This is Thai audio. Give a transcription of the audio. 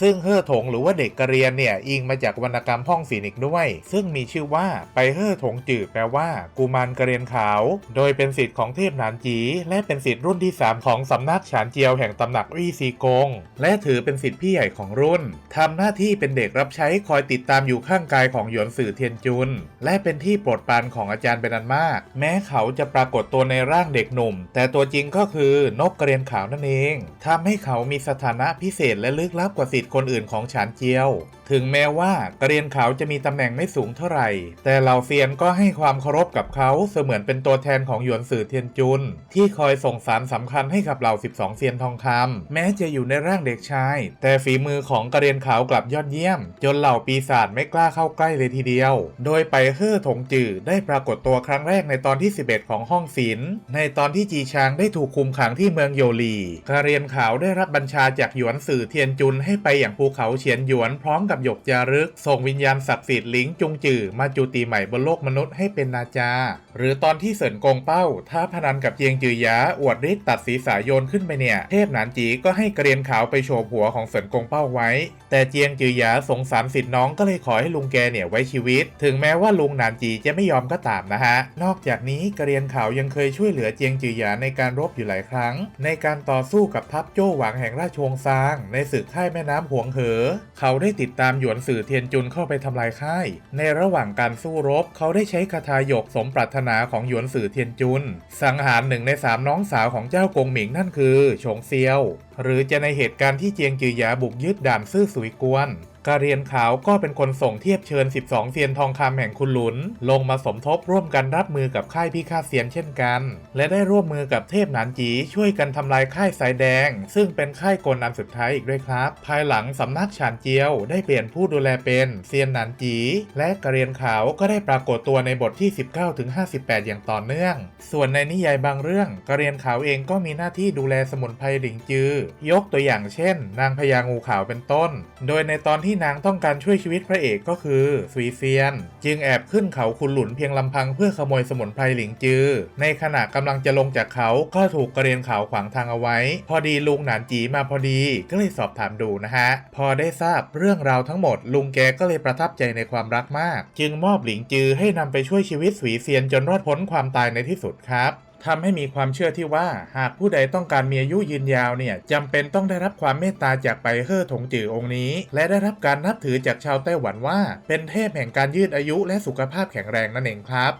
ซึ่งเฮ่อถงหรือว่าเด็กกระเรียนเนี่ยอิงมาจากวรรณกรรมห้องศิลป์อีกด้วย ซึ่งมีชื่อว่าไปเฮ่อถงจือแปลว่า กุมารกระเรียนขาว โดยเป็นสิทธิ์ของเทพหนานจี และเป็นสิทธิ์รุ่นที่ 3 ของสำนักฉานเจียวแห่งตำหนักวี่ซีกง และถือเป็นสิทธิ์พี่ใหญ่ของรุ่นทำหน้าที่เป็นเด็กรับใช้คอยติดตามอยู่ข้างกายของหยวนสื่อเทียนจุน และเป็นที่โปรดปรานของอาจารย์เป็นอันมาก แม้เขาจะปรากฏตัวในร่างเด็กหนุ่ม แต่ตัวจริงก็คือนกกระเรียนขาวนั่นเองทำให้เขามีสถานะพิเศษและลึกลับกว่าสิทธิคนอื่นของฉานเจียว ถึงแม้ว่ากระเรียนขาวจะมีตำแหน่งไม่สูงเท่าไหร่ แต่เหล่าเซียนก็ให้ความเคารพกับเขาเสมือนเป็นตัวแทนของหยวนสื่อเทียนจุน ที่คอยส่งสารสำคัญให้กับเหล่า 12 เซียนทองคำแม้จะอยู่ในร่างเด็กชาย แต่ฝีมือของกระเรียนขาวกลับยอดเยี่ยม จนเหล่าปีศาจไม่กล้าเข้าใกล้เลยทีเดียว โดยไปเฮ่อถงจือได้ปรากฏตัวครั้งแรกในตอนที่ 11 ของห้องศิลป์ในตอนที่จีชางได้ถูกคุมขังที่เมืองโยลีกระเรียนขาวได้รับบัญชาจากหยวนสื่อเทียนจุนให้ไปอย่างภูเขาเฉียนหยวนพร้อมกับหยกจารึก ส่งวิญญาณศักดิ์สิทธิ์หลิงจุงจือมาจุติใหม่บนโลกมนุษย์ให้เป็นนาจา หรือตอนที่เสินกงเป้าท้าพนันกับเจียงจือยาอวดฤทธิ์ตัดศีรษะโยนขึ้นไปเนี่ย เทพหนานจีก็ให้กระเรียนขาวไปโฉบหัวของเสินกงเป้าไว้ แต่เจียงจือยาสงสารสิทธิ์น้องก็เลยขอให้ลุงแกเนี่ยไว้ชีวิต ถึงแม้ว่าลุงหนานจีจะไม่ยอมก็ตามนะฮะ นอกจากนี้กระเรียนขาวยังเคยช่วยเหลือเจียงจือยาในการรบอยู่หลายครั้ง ในการต่อสู้กับทัพโจ้หวังแห่งราชวงศ์ซาง ในศึกค่ายแม่น้ำหวงเหอ เขาได้ติดตามหยวนสื่อเทียนจุนเข้าไปทำลายค่าย ในระหว่างการสู้รบ เขาได้ใช้คาถาหยกสมปรารถนาของหยวนสื่อเทียนจุน สังหารหนึ่งในสามน้องสาวของเจ้ากงหมิงนั่นคือ ชงเซียวหรือจะในเหตุการณ์ที่เจียงจือหยาบุกยึดด่านซื่อสุยกวนกาเรียนขาวก็เป็นคนส่งเทียบเชิญ 12 เซียนทองคำแห่งคุณหลุน ลงมาสมทบร่วมกันรับมือกับค่ายพิฆาตเซียนเช่นกัน และได้ร่วมมือกับเทพหนานจีช่วยกันทำลายค่ายสายแดง ซึ่งเป็นค่ายกลอันสุดท้ายอีกด้วยครับ ภายหลังสำนักฉานเจียว ได้เปลี่ยนผู้ดูแลเป็นเซียนหนานจี และกาเรียนขาวก็ได้ปรากฏตัวในบทที่ 19ถึง58 อย่างต่อเนื่อง ส่วนในนิยายบางเรื่องกาเรียนขาวเองก็มีหน้าที่ดูแลสมุนไพรหลิงจือยกตัวอย่างเช่น นางพญางูขาวเป็นต้น โดยในตอนที่นางต้องการช่วยชีวิตพระเอกก็คือสุยเซียน จึงแอบขึ้นเขาคุณหลุนเพียงลำพังเพื่อขโมยสมุนไพรหลิงจือ ในขณะกำลังจะลงจากเขาก็ถูกกระเรียนขาวขวางทางเอาไว้ พอดีลุงหนานจีมาพอดีก็เลยสอบถามดูนะฮะ พอได้ทราบเรื่องราวทั้งหมด ลุงแกก็เลยประทับใจในความรักมาก จึงมอบหลิงจือให้นำไปช่วยชีวิตสุยเซียนจนรอดพ้นความตายในที่สุดครับ ทำให้มีความเชื่อที่ว่าหากผู้ใดต้องการมีอายุยืนยาวเนี่ยจำเป็นต้องได้รับความเมตตาจากไปเฮ่อถงจือองค์นี้ และได้รับการนับถือจากชาวไต้หวันว่า เป็นเทพแห่งการยืดอายุและสุขภาพแข็งแรงนั่นเองครับ